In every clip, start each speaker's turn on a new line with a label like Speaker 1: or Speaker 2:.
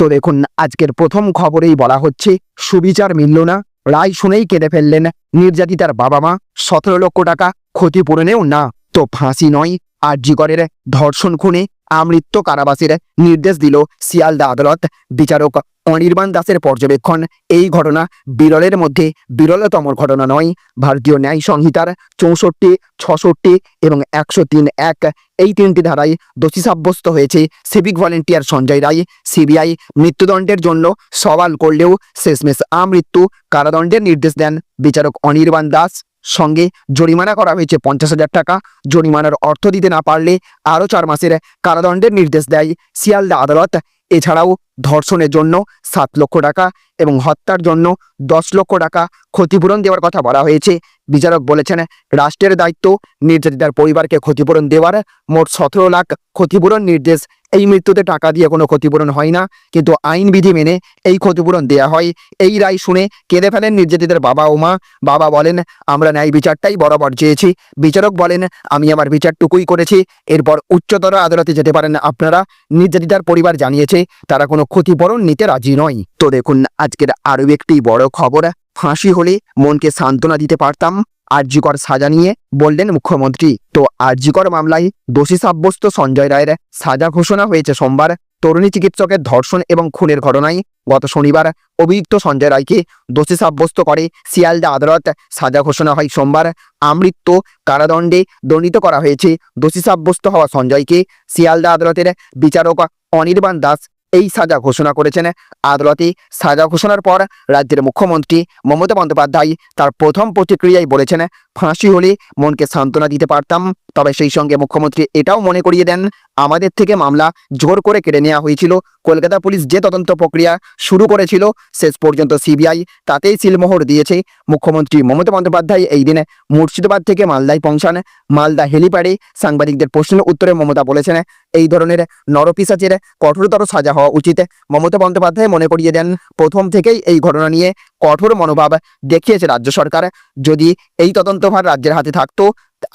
Speaker 1: তো দেখুন, আজকের প্রথম খবরেই বলা হচ্ছে, সুবিচার মিলল না। রায় শুনেই কেঁদে ফেললেন নির্যাতিতার বাবা মা সতেরো লক্ষ টাকা ক্ষতিপূরণেও না। তো ফাঁসি নয়। আর্যিকরের ধর্ষণ খুনে আমৃত্য কারাবাসের নির্দেশ দিল শিয়ালদা আদালত। বিচারক অনির্বাণ দাসের পর্যবেক্ষণ। এই ঘটনা বিরলের মধ্যে বিরলতম ঘটনা নয়। ভারতীয় ন্যায় সংহিতার চৌষট্টি, ছষট্টি এবং একশো তিন এক এই তিনটি ধারায় দোষী সাব্যস্ত হয়েছে civic volunteer Sanjay Roy. CBI মৃত্যুদণ্ডের জন্য সওয়াল করলেও শেষমেশ আমৃত্যু কারাদণ্ডের নির্দেশ দেন বিচারক অনির্বাণ দাস। সঙ্গে জরিমানা করা হয়েছে পঞ্চাশ হাজার টাকা। জরিমানার অর্থ দিতে না পারলে আরও চার মাসের কারাদণ্ডের নির্দেশ দেয় শিয়ালদা আদালত। এছাড়াও ধর্ষণের জন্য সাত লক্ষ টাকা এবং হত্যার জন্য দশ লক্ষ টাকা ক্ষতিপূরণ দেওয়ার কথা বলা হয়েছে। বিচারক বলেছেন, রাষ্ট্রের দায়িত্ব নির্যাতিতার পরিবারকে ক্ষতিপূরণ দেওয়ার মোট সতেরো লাখ ক্ষতিপূরণ নির্দেশ এই মৃত্যুতে টাকা দিয়ে কোনো ক্ষতিপূরণ হয় না, কিন্তু আইনবিধি মেনে এই ক্ষতিপূরণ দেয়া হয়। এই রায় শুনে কেঁদে ফেলেন নির্যাতিতার বাবা ও মা। বাবা বলেন, আমরা ন্যায় বিচারটাই বরাবর চেয়েছি। বিচারক বলেন, আমি আমার বিচারটুকুই করেছি। এরপর উচ্চতর আদালতে যেতে পারেন আপনারা। নির্যাতিতার পরিবার জানিয়েছে, তারা কোনো ক্ষতিপূরণ নিতে রাজি নয়। তো দেখুন, আজকের আরও একটি বড় খবর। ফাঁসি হলে মনকে সান্ত্বনা দিতে পারতাম। আরজিকর সাজা নিয়ে বললেন মুখ্যমন্ত্রী, তো আরজিকর মামলায় দোষী সাব্যস্ত সঞ্জয় রায়ের সাজা ঘোষণা হয়েছে সোমবার। তরুণী চিকিৎসকের ধর্ষণ এবং খুনের ঘটনায় গত শনিবার অভিযুক্ত সঞ্জয় রায়কে দোষী সাব্যস্ত করে শিয়ালদা আদালত সাজা ঘোষণা হয় সোমবার। আমৃত্যু কারাদণ্ডে দণ্ডিত করা হয়েছে। দোষী সাব্যস্ত হওয়া সঞ্জয়কে শিয়ালদা আদালতের বিচারক অনির্বাণ দাস এই সাজা ঘোষণা করেছেন আদালতে সাজা ঘোষণার পর রাজ্যের মুখ্যমন্ত্রী মমতা বন্দ্যোপাধ্যায় তার প্রথম প্রতিক্রিয়ায় বলেছেন, ফাঁসি হলে মনকে সান্ত্বনা দিতে পারতাম। তবে সেই সঙ্গে মুখ্যমন্ত্রী এটাও মনে করিয়ে দেন, আমাদের থেকে মামলা জোর করে কেড়ে নেওয়া হয়েছিল। কলকাতা পুলিশ যে তদন্ত প্রক্রিয়া শুরু করেছিল, শেষ পর্যন্ত সিবিআই তাতেই সিলমোহর দিয়েছে। মুখ্যমন্ত্রী মমতা বন্দ্যোপাধ্যায় এই দিনে মুর্শিদাবাদ থেকে মালদায় পৌঁছান। মালদা হেলিপ্যাডে সাংবাদিকদের প্রশ্নের উত্তরে মমতা বলেছেন এই ধরনের নরপিসাচের কঠোরতর সাজা হওয়া উচিত। মমতা বন্দ্যোপাধ্যায় মনে করিয়ে দেন, প্রথম থেকেই এই ঘটনা নিয়ে কঠোর মনোভাব দেখিয়েছে রাজ্য সরকার। যদি এই তদন্তভার রাজ্যের হাতে থাকতো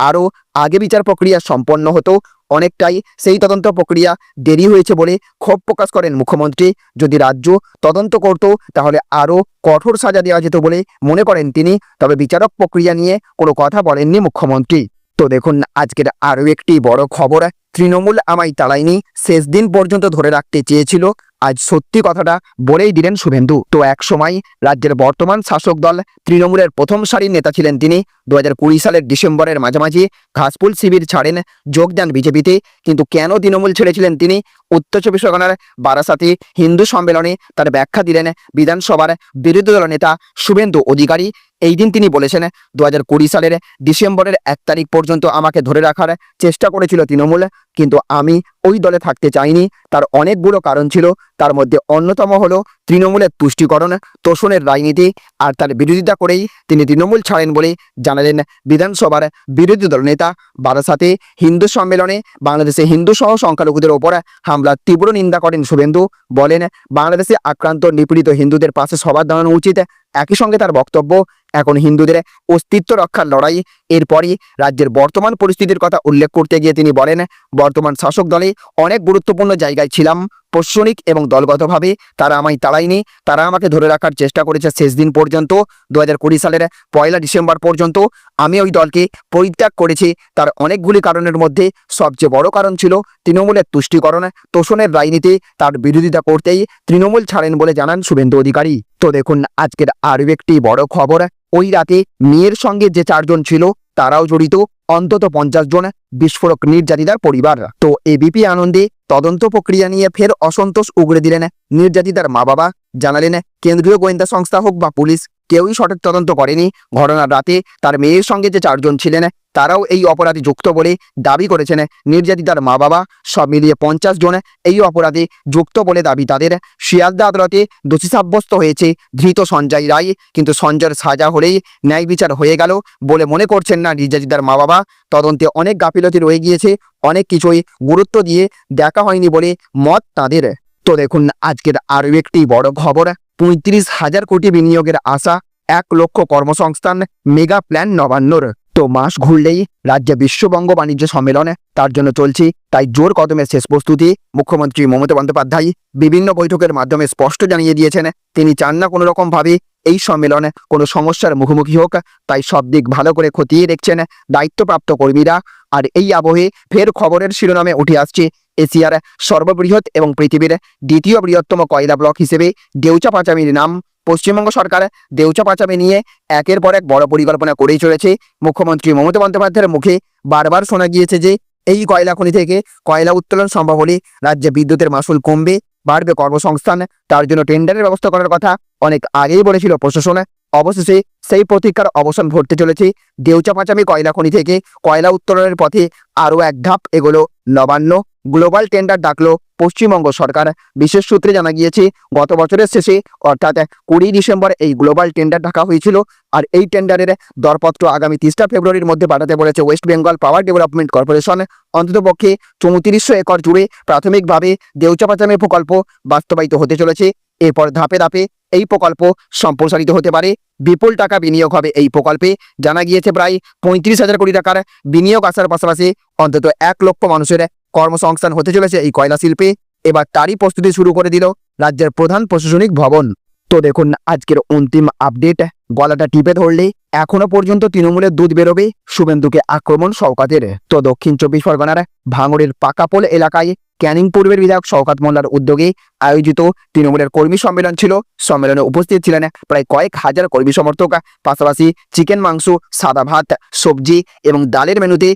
Speaker 1: আরও আগে বিচার প্রক্রিয়া সম্পন্ন হতো। অনেকটাই সেই তদন্ত প্রক্রিয়া দেরি হয়েছে বলে ক্ষোভ প্রকাশ করেন মুখ্যমন্ত্রী। যদি রাজ্য তদন্ত করত, তাহলে আরও কঠোর সাজা দেওয়া যেত বলে মনে করেন তিনি। তবে বিচারক প্রক্রিয়া নিয়ে কোনো কথা বলেননি মুখ্যমন্ত্রী। তো দেখুন, আজকের আরও একটি বড় খবর। তৃণমূল আমায় তাড়ায়নি, শেষ দিন পর্যন্ত ধরে রাখতে চেয়েছিল। আজ সত্যি কথাটা বলেই দিলেন শুভেন্দু। তো এক সময় রাজ্যের বর্তমান শাসক দল তৃণমূলের প্রথম সারির নেতা ছিলেন তিনি। দু হাজার কুড়ি সালের ডিসেম্বরের মাঝামাঝি ঘাসপুল শিবির ছাড়েন, যোগ দেন বিজেপিতে। কিন্তু কেন তৃণমূল ছেড়েছিলেন তিনি? উত্তর চব্বিশ পরগনার বারাসাতে হিন্দু সম্মেলনে তার ব্যাখ্যা দিলেন বিধানসভার বিরোধী দল নেতা শুভেন্দু অধিকারী। এই দিন তিনি বলেছেন দু হাজার কুড়ি সালের ডিসেম্বরের এক তারিখ পর্যন্ত আমাকে ধরে রাখার চেষ্টা করেছিল তৃণমূল, কিন্তু আমি ওই দলে থাকতে চাইনি। তার অনেকগুলো কারণ ছিল। তার মধ্যে অন্যতম হলো তৃণমূলের তুষ্টিকরণ, তোষণের রাজনীতি, আর তার বিরোধিতা করেই তিনি তৃণমূল ছাড়েন বলে জানালেন বিধানসভার বিরোধী দল নেতা বারাসাতে। হিন্দু সম্মেলনে বাংলাদেশে হিন্দু সহ সংখ্যালঘুদের ওপর হামলার তীব্র নিন্দা করেন শুভেন্দু। বলেন, বাংলাদেশে আক্রান্ত নিপীড়িত হিন্দুদের পাশে সবার দাঁড়ানো উচিত। একই সঙ্গে তার বক্তব্য, এখন হিন্দুদের অস্তিত্ব রক্ষার লড়াই। এরপরই রাজ্যের বর্তমান পরিস্থিতির কথা উল্লেখ করতে গিয়ে তিনি বলেন, বর্তমান শাসক দলে অনেক গুরুত্বপূর্ণ জায়গায় ছিলাম। প্রশাসনিক এবং দলগতভাবে তারা আমায় তাড়ায়নি। তারা আমাকে ধরে রাখার চেষ্টা করেছে শেষ দিন পর্যন্ত দু হাজার কুড়ি সালের পয়লা ডিসেম্বর পর্যন্ত। আমি ওই দলকে পরিত্যাগ করেছি। তার অনেকগুলি কারণের মধ্যে সবচেয়ে বড় কারণ ছিল তৃণমূলের তুষ্টিকরণ। তোষণের রাজনীতি, তার বিরোধিতা করতেই তৃণমূল ছাড়েন বলে জানান শুভেন্দু অধিকারী। তো দেখুন, আজকের আরও একটি বড় খবর। ওই রাতে মেয়ের সঙ্গে যে চারজন ছিল, তারাও জড়িত। অন্তত পঞ্চাশ জন বিস্ফোরক নির্যাতিতার পরিবার। তো এবিপি আনন্দে তদন্ত প্রক্রিয়া নিয়ে ফের অসন্তোষ উগড়ে দিলেন নির্যাতিতার মা বাবা জানালেন, কেন্দ্রীয় গোয়েন্দা সংস্থা হোক বা পুলিশ, কেউই সঠিক তদন্ত করেনি। ঘটনার রাতে তার মেয়ের সঙ্গে যে চারজন ছিলেন, তারাও এই অপরাধে যুক্ত বলে দাবি করেছেন। নির্যাতিতার মা বাবা সব মিলিয়ে পঞ্চাশ জন এই অপরাধে যুক্ত বলে দাবি তাদের। শিয়ালদা আদালতে দোষী সাব্যস্ত হয়েছে ধৃত সঞ্জয় রায়। কিন্তু সঞ্জয়ের সাজা হলেই ন্যায় বিচার হয়ে গেল বলে মনে করছেন না নির্যাতিতার মা বাবা তদন্তে অনেক গাফিলতি রয়ে গিয়েছে, অনেক কিছুই গুরুত্ব দিয়ে দেখা হয়নি বলে মত তাদের। তো দেখুন, আজকের আরও একটি বড় খবর, পঁয়ত্রিশ হাজার কোটি বিনিয়োগের আশা, এক লক্ষ কর্মসংস্থান, মেগা প্ল্যান নবান্নর। তো মাস ঘুরলেই রাজ্যে বিশ্ববঙ্গ বাণিজ্য সম্মেলন, তার জন্য চলছে, তাই জোর কদমে শেষ প্রস্তুতি, মুখ্যমন্ত্রী মমতা বন্দ্যোপাধ্যায় বিভিন্ন বৈঠকের মাধ্যমে স্পষ্ট জানিয়ে দিয়েছেন, তিনি চান না কোনো রকম ভাবে এই সম্মেলনে কোনো সমস্যার মুখোমুখি হোক, তাই সব দিক ভালো করে খতিয়ে দেখছেন দায়িত্বপ্রাপ্ত কর্মীরা। আর এই আবহে ফের খবরের শিরোনামে উঠে আসছে এশিয়ার সর্ববৃহৎ এবং পৃথিবীর দ্বিতীয় বৃহত্তম কয়লা ব্লক হিসেবে দেউচা পাঁচামির নাম। পশ্চিমবঙ্গ সরকার দেউচা পাঁচামি নিয়ে একের পর এক বড় পরিকল্পনা করেই চলেছে। মুখ্যমন্ত্রী মমতা বন্দ্যোপাধ্যায়ের মুখে বারবার শোনা গিয়েছে যে, এই কয়লা খনি থেকে কয়লা উত্তোলন সম্ভব হলে রাজ্যে বিদ্যুতের মাসুল কমবে। বাড়বে কর্মসংস্থান। তার জন্য টেন্ডারের ব্যবস্থা করার কথা অনেক আগেই বলেছিল প্রশাসন। অবশেষে সেই প্রতীক্ষার অবসান ঘটতে চলেছে। দেউচাপাচামি কয়লা খনি থেকে কয়লা উত্তোলনের পথে আরও এক ধাপ এগোলো নবান্ন। গ্লোবাল টেন্ডার ডাকলো পশ্চিমবঙ্গ সরকার। বিশেষ সূত্রে জানা গিয়েছে, গত বছরের শেষে, অর্থাৎ কুড়ি ডিসেম্বর, এই গ্লোবাল টেন্ডার ডাকা হয়েছিল। আর এই টেন্ডারের দরপত্র আগামী তিরিশটা ফেব্রুয়ারির মধ্যে পাঠাতে বলেছে West Bengal power development corporation. অন্ততপক্ষে চৌত্রিশশো একর জুড়ে প্রাথমিকভাবে দেউচাপাচামের প্রকল্প বাস্তবায়িত হতে চলেছে। এরপর ধাপে ধাপে এই প্রকল্প সম্প্রসারিত হতে পারে। বিপুল টাকা বিনিয়োগ হবে এই প্রকল্পে। জানা গিয়েছে প্রায় পঁয়ত্রিশ হাজার কোটি টাকার বিনিয়োগ আসার পাশাপাশি অন্তত এক লক্ষ মানুষের কর্মসংস্থান হতে চলেছে এই কয়লা শিল্পে। এবার তারই প্রস্তুতি শুরু করে দিল রাজ্যের প্রধান প্রশাসনিক ভবন। তো দেখুন, আজকের অন্তিম আপডেট। গলাটা টিপে ধরলে এখনও পর্যন্ত তৃণমূলের দুধ বেরোবে শুভেন্দুকে আক্রমণ শওকাতের। তো দক্ষিণ চব্বিশ পরগনার ভাঙড়ের পাকাপোল এলাকায় ক্যানিং পূর্বের বিধায়ক শওকাত মোল্লার উদ্যোগে আয়োজিত তৃণমূলের কর্মী সম্মেলন ছিল। সম্মেলনে উপস্থিত ছিলেন প্রায় কয়েক হাজার কর্মী সমর্থক। পাশাপাশি চিকেন মাংস, সাদা ভাত, সবজি এবং ডালের মেনুতে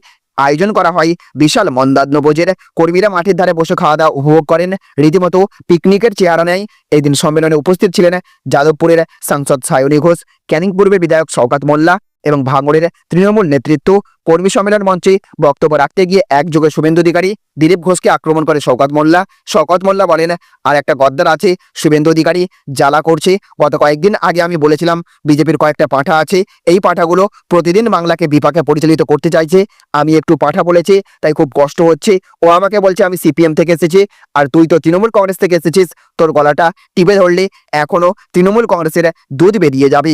Speaker 1: আয়োজন করা হয়। বিশাল মন্দাদনবোজের কর্মীরা মাঠের ধারে বসে খাওয়া দাওয়া উপভোগ করেন। রীতিমতো পিকনিকের চেহারা নেয় এদিন সম্মেলনে উপস্থিত ছিলেন যাদবপুরের সাংসদ সায়নী ঘোষ ক্যানিং পূর্বের বিধায়ক শওকাত মোল্লা এবং ভাঙড়ের তৃণমূল নেতৃত্ব কর্মী সম্মেলন মঞ্চে বক্তব্য রাখতে গিয়ে একযোগে শুভেন্দু অধিকারী দিলীপ ঘোষকে আক্রমণ করে শওকত মোল্লা। শওকত মোল্লা বলেন, আর একটা গদ্দার আছে, শুভেন্দু অধিকারী জ্বালা করছে। গত কয়েকদিন আগে আমি বলেছিলাম, বিজেপির কয়েকটা পাঠা আছে। এই পাঠাগুলো প্রতিদিন বাংলাকে বিপাকে পরিচালিত করতে চাইছে। আমি একটু পাঠা বলেছি, তাই খুব কষ্ট হচ্ছে। ও আমাকে বলছে, আমি সিপিএম থেকে এসেছি, আর তুই তো তৃণমূল কংগ্রেস থেকে এসেছিস। তোর গলাটা টিপে ধরলে এখনও তৃণমূল কংগ্রেসের দুধ বেরিয়ে যাবে।